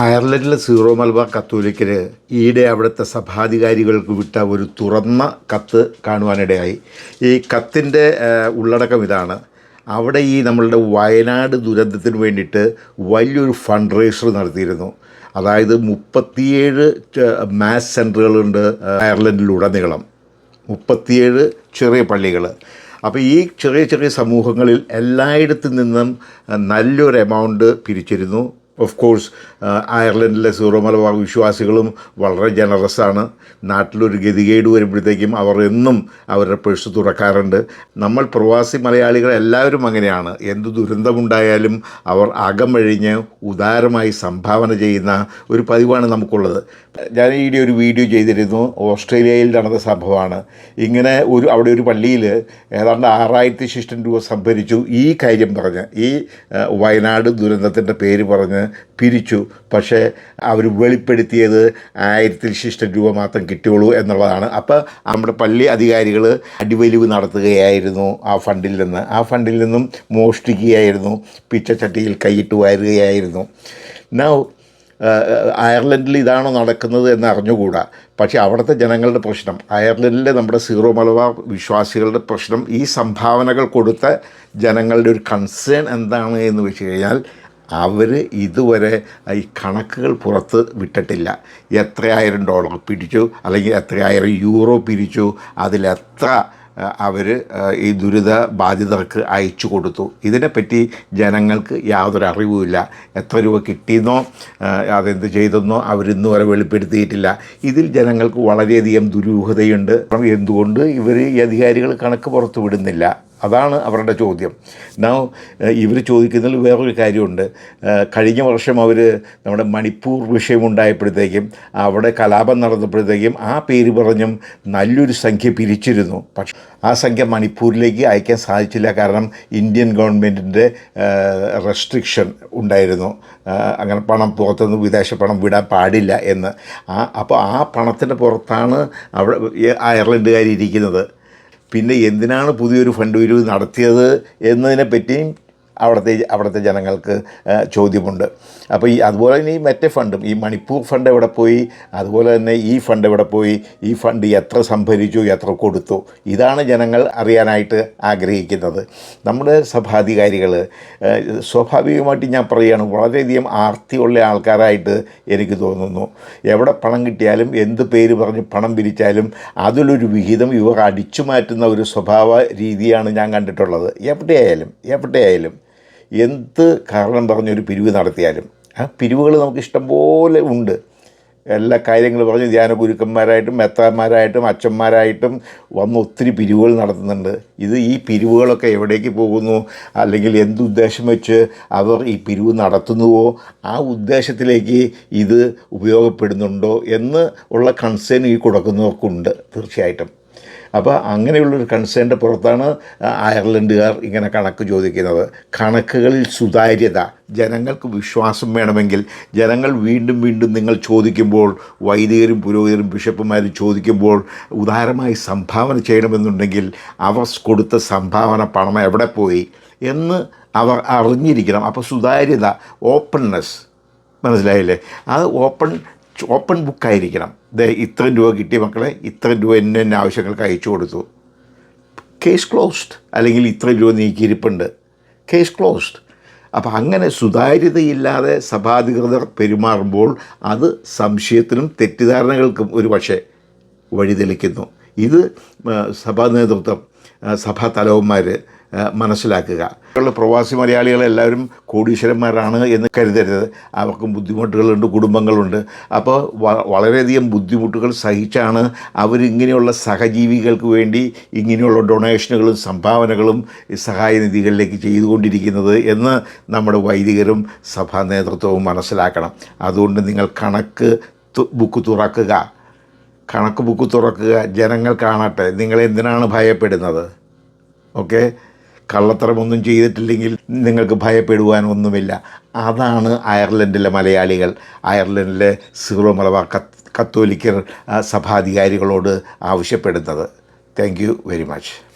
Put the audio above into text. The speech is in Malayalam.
അയർലൻഡിലെ സീറോ മലബാർ കത്തോലിക്കര് ഈയിടെ അവിടുത്തെ സഭാധികാരികൾക്ക് വിട്ട ഒരു തുറന്ന കത്ത് കാണുവാനിടയായി. ഈ കത്തിന്റെ ഉള്ളടക്കം ഇതാണ്. അവിടെ ഈ നമ്മളുടെ വയനാട് ദുരന്തത്തിന് വേണ്ടിയിട്ട് വലിയൊരു ഫണ്ട് റേസർ നടത്തിയിരുന്നു. അതായത് മുപ്പത്തിയേഴ് മാസ് സെന്ററുകളുണ്ട് അയർലൻഡിലുടനീളം. മുപ്പത്തിയേഴ് ചെറിയ പള്ളികൾ അപ്പോൾ ഈ ചെറിയ ചെറിയ സമൂഹങ്ങളിൽ എല്ലായിടത്തു നിന്നും നല്ലൊരു എമൗണ്ട് പിരിച്ചിരുന്നു. ഓഫ് കോഴ്സ് അയർലൻഡിലെ സീറോ മലബാർ വിശ്വാസികളും വളരെ ജനറസാണ് നാട്ടിലൊരു ഗതികേട് വരുമ്പോഴത്തേക്കും അവർ എന്നും അവരുടെ പേഴ്സ് തുറക്കാറുണ്ട്. നമ്മൾ പ്രവാസി മലയാളികൾ എല്ലാവരും അങ്ങനെയാണ്. എന്ത് ദുരന്തമുണ്ടായാലും അവർ അകമഴിഞ്ഞ് ഉദാരമായി സംഭാവന ചെയ്യുന്ന ഒരു പതിവാണ് നമുക്കുള്ളത്. ഞാൻ ഈയിടെ ഒരു വീഡിയോ ചെയ്തിരുന്നു. ഓസ്ട്രേലിയയിൽ നടന്ന സംഭവമാണ്. ഇങ്ങനെ ഒരു അവിടെ ഒരു പള്ളിയിൽ ഏതാണ്ട് ആറായിരത്തി ശിഷ്ടം രൂപ സംഭരിച്ചു. ഈ കാര്യം പറഞ്ഞ് ഈ വയനാട് ദുരന്തത്തിന്റെ പേര് പറഞ്ഞ് പിരിച്ചു. പക്ഷേ അവർ വെളിപ്പെടുത്തിയത് ആയിരത്തിൽ ശിഷ്ട രൂപ മാത്രം കിട്ടുകയുള്ളൂ എന്നുള്ളതാണ്. അപ്പോൾ നമ്മുടെ പള്ളി അധികാരികൾ അടിവലിവ് നടത്തുകയായിരുന്നു ആ ഫണ്ടിൽ നിന്ന്. ആ ഫണ്ടിൽ നിന്നും മോഷ്ടിക്കുകയായിരുന്നു. പിച്ചച്ചട്ടിയിൽ കൈയിട്ട് വാരുകയായിരുന്നു. നൗ അയർലൻഡിൽ ഇതാണോ നടക്കുന്നത് എന്ന് അറിഞ്ഞുകൂടാ. പക്ഷേ അവിടുത്തെ ജനങ്ങളുടെ പ്രശ്നം അയർലൻഡിലെ നമ്മുടെ സീറോ മലബാർ വിശ്വാസികളുടെ പ്രശ്നം ഈ സംഭാവനകൾ കൊടുത്ത ജനങ്ങളുടെ ഒരു കൺസേൺ എന്താണ് എന്ന് വെച്ച് കഴിഞ്ഞാൽ അവർ ഇതുവരെ ഈ കണക്കുകൾ പുറത്ത് വിട്ടിട്ടില്ല. എത്രയായിരം ഡോളർ പിടിച്ചു അല്ലെങ്കിൽ എത്രയായിരം യൂറോ പിരിച്ചു അതിലെത്ര അവർ ഈ ദുരിത ബാധിതർക്ക് അയച്ചു കൊടുത്തു. ഇതിനെപ്പറ്റി ജനങ്ങൾക്ക് യാതൊരു അറിവുമില്ല എത്ര രൂപ കിട്ടിയെന്നോ അതെന്ത് ചെയ്തെന്നോ അവരിന്ന് വരെ വെളിപ്പെടുത്തിയിട്ടില്ല. ഇതിൽ ജനങ്ങൾക്ക് വളരെയധികം ദുരൂഹതയുണ്ട്. എന്തുകൊണ്ട് ഇവർ ഈ അധികാരികൾ കണക്ക് പുറത്തു വിടുന്നില്ല? അതാണ് അവരുടെ ചോദ്യം. നാ ഇവർ ചോദിക്കുന്നതിൽ വേറൊരു കാര്യമുണ്ട്. കഴിഞ്ഞ വർഷം അവർ നമ്മുടെ മണിപ്പൂർ വിഷയമുണ്ടായപ്പോഴത്തേക്കും അവിടെ കലാപം നടന്നപ്പോഴത്തേക്കും ആ പേര് പറഞ്ഞും നല്ലൊരു സംഖ്യ പിരിച്ചിരുന്നു. പക്ഷെ ആ സംഖ്യ മണിപ്പൂരിലേക്ക് അയക്കാൻ സാധിച്ചില്ല. കാരണം ഇന്ത്യൻ ഗവൺമെന്റിന്റെ റെസ്ട്രിക്ഷൻ ഉണ്ടായിരുന്നു. അങ്ങനെ പണം പുറത്തുനിന്ന് വിദേശ പണം വിടാൻ പാടില്ല എന്ന്. ആ അപ്പോൾ ആ പണത്തിന്റെ പുറത്താണ് അവിടെ അയർലൻഡുകാർ ഇരിക്കുന്നത് പിന്നെ എന്തിനാണ് പുതിയൊരു ഫണ്ട് പിരിവ് നടത്തിയത് എന്നതിനെപ്പറ്റിയും അവിടുത്തെ അവിടുത്തെ ജനങ്ങൾക്ക് ചോദ്യമുണ്ട്. അപ്പോൾ ഈ അതുപോലെ തന്നെ ഈ മറ്റേ ഫണ്ടും ഈ മണിപ്പൂർ ഫണ്ട് എവിടെ പോയി? അതുപോലെ തന്നെ ഈ ഫണ്ട് എവിടെ പോയി? ഈ ഫണ്ട് എത്ര സംഭരിച്ചു എത്ര കൊടുത്തു? ഇതാണ് ജനങ്ങൾ അറിയാനായിട്ട് ആഗ്രഹിക്കുന്നത്. നമ്മുടെ സഭാധികാരികൾ സ്വാഭാവികമായിട്ട് ഞാൻ പറയുകയാണ് വളരെയധികം ആർത്തിയുള്ള ആൾക്കാരായിട്ട് എനിക്ക് തോന്നുന്നു. എവിടെ പണം കിട്ടിയാലും എന്ത് പേര് പറഞ്ഞ് പണം പിരിച്ചാലും അതിലൊരു വിഹിതം ഇവർ അടിച്ചു മാറ്റുന്ന ഒരു സ്വഭാവ രീതിയാണ് ഞാൻ കണ്ടിട്ടുള്ളത്. എവിടെയായാലും എവിടെയായാലും എന്ത് കാരണം പറഞ്ഞൊരു പിരിവ് നടത്തിയാലും ആ പിരിവുകൾ നമുക്ക് ഇഷ്ടംപോലെ ഉണ്ട്. എല്ലാ കാര്യങ്ങളും പറഞ്ഞ് ധ്യാന ഗുരുക്കന്മാരായിട്ടും മെത്താന്മാരായിട്ടും അച്ഛന്മാരായിട്ടും വന്ന് ഒത്തിരി പിരിവുകൾ നടത്തുന്നുണ്ട്. ഇത് ഈ പിരിവുകളൊക്കെ എവിടേക്ക് പോകുന്നു? അല്ലെങ്കിൽ എന്ത് ഉദ്ദേശം വെച്ച് അവർ ഈ പിരിവ് നടത്തുന്നുവോ? ആ ഉദ്ദേശത്തിലേക്ക് ഇത് ഉപയോഗപ്പെടുന്നുണ്ടോ എന്ന് ഉള്ള കൺസേൺ ഈ കൊടുക്കുന്നവർക്കുണ്ട് തീർച്ചയായിട്ടും. അപ്പോൾ അങ്ങനെയുള്ളൊരു കൺസേണിന്റെ പുറത്താണ് അയർലൻഡുകാർ ഇങ്ങനെ കണക്ക് ചോദിക്കുന്നത്. കണക്കുകളിൽ സുതാര്യത. ജനങ്ങൾക്ക് വിശ്വാസം വേണമെങ്കിൽ ജനങ്ങൾ വീണ്ടും വീണ്ടും നിങ്ങൾ ചോദിക്കുമ്പോൾ വൈദികരും പുരോഹിതരും ബിഷപ്പുമാരും ചോദിക്കുമ്പോൾ ഉദാരമായി സംഭാവന ചെയ്യണമെന്നുണ്ടെങ്കിൽ അവർ കൊടുത്ത സംഭാവന പണം എവിടെ പോയി എന്ന് അവർ അറിഞ്ഞിരിക്കണം. അപ്പോൾ സുതാര്യത ഓപ്പൺനെസ് മനസ്സിലായില്ലേ? അത് ഓപ്പൺ ഓപ്പൺ ബുക്കായിരിക്കണം ദേ ഇത്രയും രൂപ കിട്ടിയ മക്കളെ ഇത്രയും രൂപ എന്നെ എന്നെ ആവശ്യങ്ങൾക്ക് അയച്ചു കൊടുത്തു. കേസ് ക്ലോസ്ഡ് അല്ലെങ്കിൽ ഇത്രയും രൂപ നീക്കിയിരിപ്പുണ്ട്. കേസ് ക്ലോസ്ഡ് അപ്പോൾ അങ്ങനെ സുതാര്യതയില്ലാതെ സഭാധികൃതർ പെരുമാറുമ്പോൾ അത് സംശയത്തിനും തെറ്റിദ്ധാരണകൾക്കും ഒരു പക്ഷേ വഴിതെളിക്കുന്നു. ഇത് സഭാ നേതൃത്വം സഭാ തലവന്മാർ മനസ്സിലാക്കുക. പ്രവാസി പ്രവാസി മലയാളികളെല്ലാവരും കോടീശ്വരന്മാരാണ് എന്ന് കരുതരുത്. അവർക്കും ബുദ്ധിമുട്ടുകളുണ്ട് കുടുംബങ്ങളുണ്ട്. അപ്പോൾ വളരെയധികം ബുദ്ധിമുട്ടുകൾ സഹിച്ചാണ് അവരിങ്ങനെയുള്ള സഹജീവികൾക്ക് വേണ്ടി ഇങ്ങനെയുള്ള ഡൊണേഷനുകളും സംഭാവനകളും സഹായനിധികളിലേക്ക് ചെയ്തുകൊണ്ടിരിക്കുന്നത് എന്ന് നമ്മുടെ വൈദികരും സഭാ നേതൃത്വവും മനസ്സിലാക്കണം. അതുകൊണ്ട് നിങ്ങൾ കണക്ക് ബുക്ക് തുറക്കുക. കണക്ക് ബുക്ക് തുറക്കുക ജനങ്ങൾ കാണട്ടെ. നിങ്ങൾ എന്തിനാണ് ഭയപ്പെടുന്നത്? ഓക്കെ? കള്ളത്തരമൊന്നും ചെയ്തിട്ടില്ലെങ്കിൽ നിങ്ങൾക്ക് ഭയപ്പെടുവാൻ ഒന്നുമില്ല. അതാണ് അയർലൻഡിലെ മലയാളികൾ. അയർലൻഡിലെ സീറോ മലബാർ കത്തോലിക്കർ സഭാധികാരികളോട് ആവശ്യപ്പെടുന്നത്. Thank very much